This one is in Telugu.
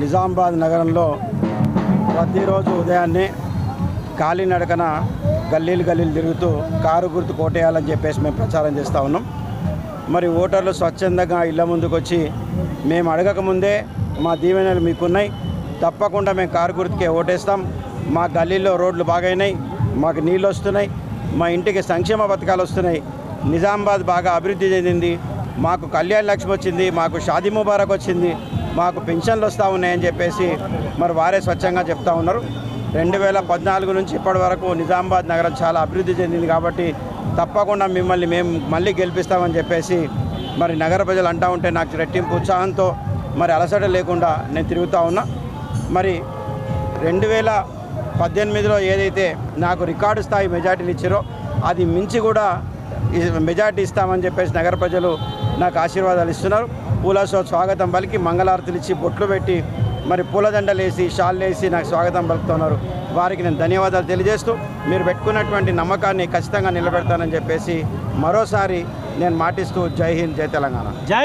నిజామాబాద్ నగరంలో ప్రతిరోజు ఉదయాన్నే కాలినడకన గల్లీలు గల్లీలు తిరుగుతూ కారు గుర్తు కోటేయాలని చెప్పేసి మేము ప్రచారం చేస్తూ ఉన్నాం. మరి ఓటర్లు స్వచ్ఛందంగా ఇళ్ళ ముందుకు వచ్చి మేము అడగకముందే మా దీవెనలు మీకున్నాయి. తప్పకుండా మేము కారు గుర్తుకే ఓటేస్తాం. మా గల్లీలో రోడ్లు బాగైనాయి. మాకు నీళ్ళు వస్తున్నాయి. మా ఇంటికి సంక్షేమ పథకాలు వస్తున్నాయి. నిజామాబాద్ బాగా అభివృద్ధి చెందింది. మాకు కళ్యాణ లక్ష్మి వచ్చింది. మాకు షాదీ ముబారక్ వచ్చింది. మాకు పెన్షన్లు వస్తూ ఉన్నాయని చెప్పేసి మరి వారే స్వచ్ఛంగా చెప్తా ఉన్నారు. రెండు వేల పద్నాలుగు నుంచి ఇప్పటి వరకు నిజామాబాద్ నగరం చాలా అభివృద్ధి చెందింది కాబట్టి తప్పకుండా మిమ్మల్ని మేము మళ్ళీ గెలిపిస్తామని చెప్పేసి మరి నగర ప్రజలు అంటూ ఉంటే నాకు రెట్టింపు ఉత్సాహంతో మరి అలసట లేకుండా నేను తిరుగుతూ ఉన్నా. మరి రెండు వేల పద్దెనిమిదిలో ఏదైతే నాకు రికార్డు స్థాయి మెజార్టీలు ఇచ్చారో అది మించి కూడా మెజార్టీ ఇస్తామని చెప్పేసి నగర ప్రజలు నాకు ఆశీర్వాదాలు ఇస్తున్నారు. పూలతో స్వాగతం పలికి మంగళారతులు ఇచ్చి బొట్లు పెట్టి మరి పూలదండలు వేసి వేసి నాకు స్వాగతం పలుకుతున్నారు. వారికి నేను ధన్యవాదాలు తెలియజేస్తూ మీరు పెట్టుకున్నటువంటి నమ్మకాన్ని ఖచ్చితంగా నిలబెడతానని చెప్పేసి మరోసారి నేను మాటిస్తూ జై హింద్ జై తెలంగాణ. జై